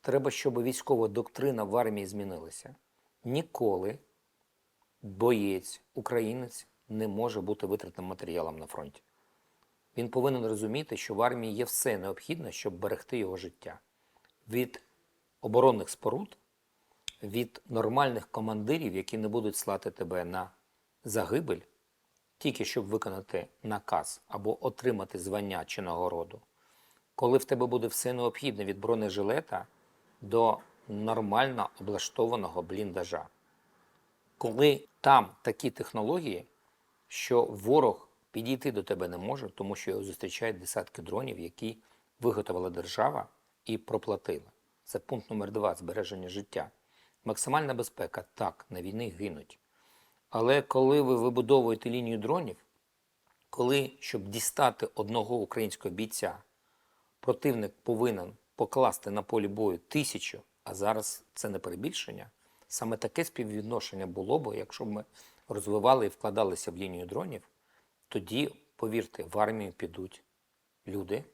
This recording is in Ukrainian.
Треба, щоб військова доктрина в армії змінилася. Ніколи боєць, українець не може бути витратним матеріалом на фронті. Він повинен розуміти, що в армії є все необхідне, щоб берегти його життя. Від оборонних споруд, від нормальних командирів, які не будуть слати тебе на загибель, тільки щоб виконати наказ або отримати звання чи нагороду. Коли в тебе буде все необхідне від бронежилета до нормально облаштованого бліндажа. Коли там такі технології, що ворог підійти до тебе не може, тому що його зустрічають десятки дронів, які виготовила держава і проплатила. Це пункт номер два збереження життя. Максимальна безпека так, на війни гинуть. Але коли ви вибудовуєте лінію дронів, коли, щоб дістати одного українського бійця, противник повинен покласти на полі бою тисячу, а зараз це не перебільшення. Саме таке співвідношення було б, якщо б ми розвивали і вкладалися в лінію дронів, тоді, повірте, в армію підуть люди,